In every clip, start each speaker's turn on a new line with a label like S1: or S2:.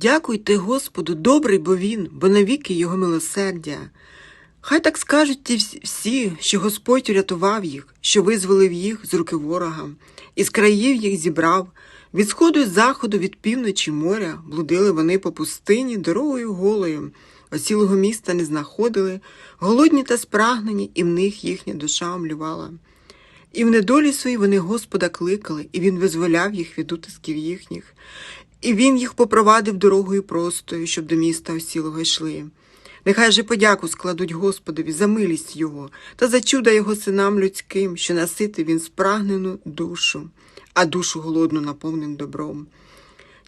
S1: Дякуйте Господу, добрий бо він, бо навіки його милосердя. Хай так скажуть ті всі- що Господь рятував їх, що визволив їх з руки ворога, із країв їх зібрав, від сходу й заходу, від півночі моря, блудили вони по пустині дорогою голою, оцілого міста не знаходили, голодні та спрагнені, і в них їхня душа омлювала. І в недолі своїй вони Господа кликали, і Він визволяв їх від утисків їхніх. І він їх попровадив дорогою простою, щоб до міста осілого йшли. Нехай же подяку складуть Господові за милість Його та за чуда Його синам людським, що наситив він спрагнену душу, а душу голодну наповнив добром.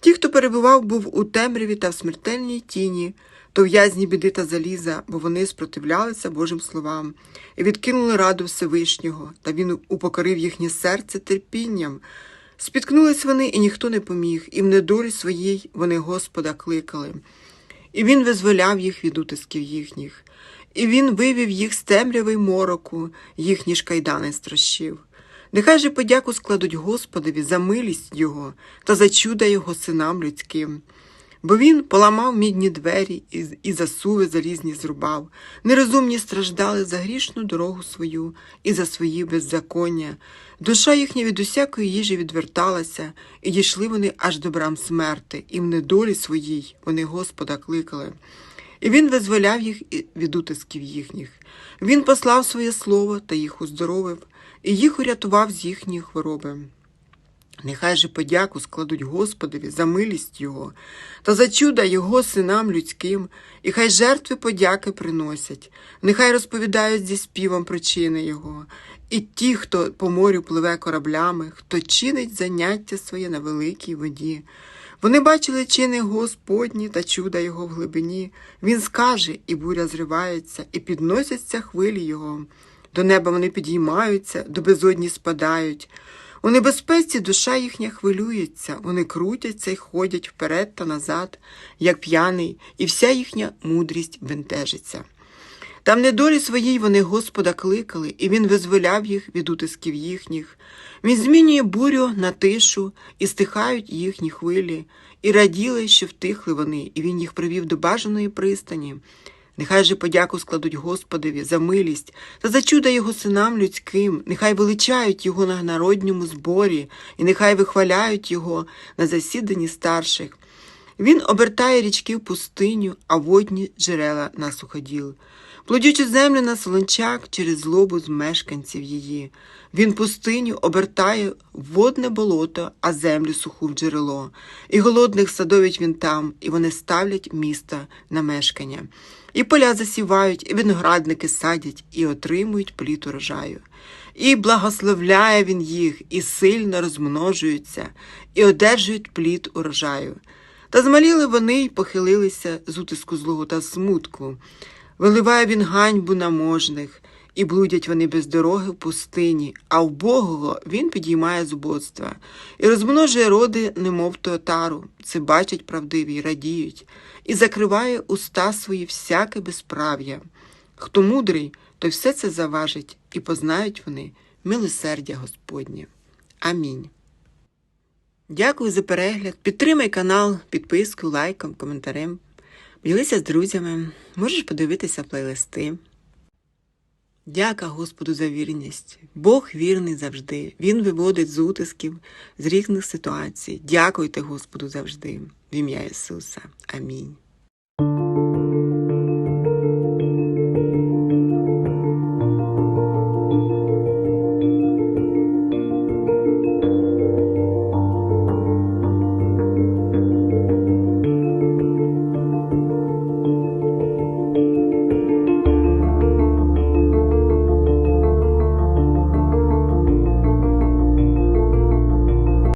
S1: Ті, хто перебував, був у темряві та в смертельній тіні, то в'язні біди та заліза, бо вони спротивлялися Божим словам і відкинули раду Всевишнього, та він упокорив їхнє серце терпінням. Спіткнулись вони, і ніхто не поміг, і в недолі своїй вони Господа кликали. І він визволяв їх від утисків їхніх, і він вивів їх з темряви й мороку, їхні ж кайдани стращив. Нехай же подяку складуть Господові за милість Його та за чуда Його синам людським. Бо він поламав мідні двері і, і засуви залізні зрубав. Нерозумні страждали за грішну дорогу свою і за свої беззаконня. Душа їхня від усякої їжі відверталася, і дійшли вони аж до брам смерти, і в недолі своїй вони Господа кликали. І він визволяв їх від утисків їхніх. Він послав своє слово та їх уздоровив, і їх урятував з їхньої хвороби. Нехай же подяку складуть Господові за милість Його та за чуда Його синам людським, і хай жертви подяки приносять, нехай розповідають зі співом причини Його, і ті, хто по морю пливе кораблями, хто чинить заняття своє на великій воді. Вони бачили чини Господні та чуда Його в глибині. Він скаже, і буря зривається, і підносяться хвилі Його. До неба вони підіймаються, до безодні спадають. У небезпеці душа їхня хвилюється, вони крутяться й ходять вперед та назад, як п'яний, і вся їхня мудрість бентежиться. Там недолі своїй вони Господа кликали, і він визволяв їх від утисків їхніх. Він змінює бурю на тишу, і стихають їхні хвилі, і раділи, що втихли вони, і він їх привів до бажаної пристані. Нехай же подяку складуть Господові за милість та за чуда його синам людським, нехай величають його на народньому зборі, і нехай вихваляють його на засіданні старших. Він обертає річки в пустиню, а водні джерела на суходіл. Плодючу землю на солончак через злобу з мешканців її. Він пустиню обертає водне болото, а землю суху в джерело. І голодних садовить він там, і вони ставлять міста на мешкання. І поля засівають, і виноградники садять, і отримують плід урожаю. І благословляє він їх, і сильно розмножуються, і одержують плід урожаю. Та змаліли вони й похилилися з утиску злого та смутку. Виливає він ганьбу на можних, і блудять вони без дороги в пустині, а в Богого він підіймає зубоцтва, і розмножує роди, немов отару. Це бачать правдиві й радіють, і закриває уста свої всяке безправ'я. Хто мудрий, той все це заважить, і познають вони милосердя Господнє. Амінь. Дякую за перегляд. Підтримай канал підпискою, лайком, коментарем. Поділися з друзями, можеш подивитися плейлисти. Дяка Господу за вірність. Бог вірний завжди. Він виводить з утисків, з різних ситуацій. Дякуйте Господу завжди. В ім'я Ісуса. Амінь.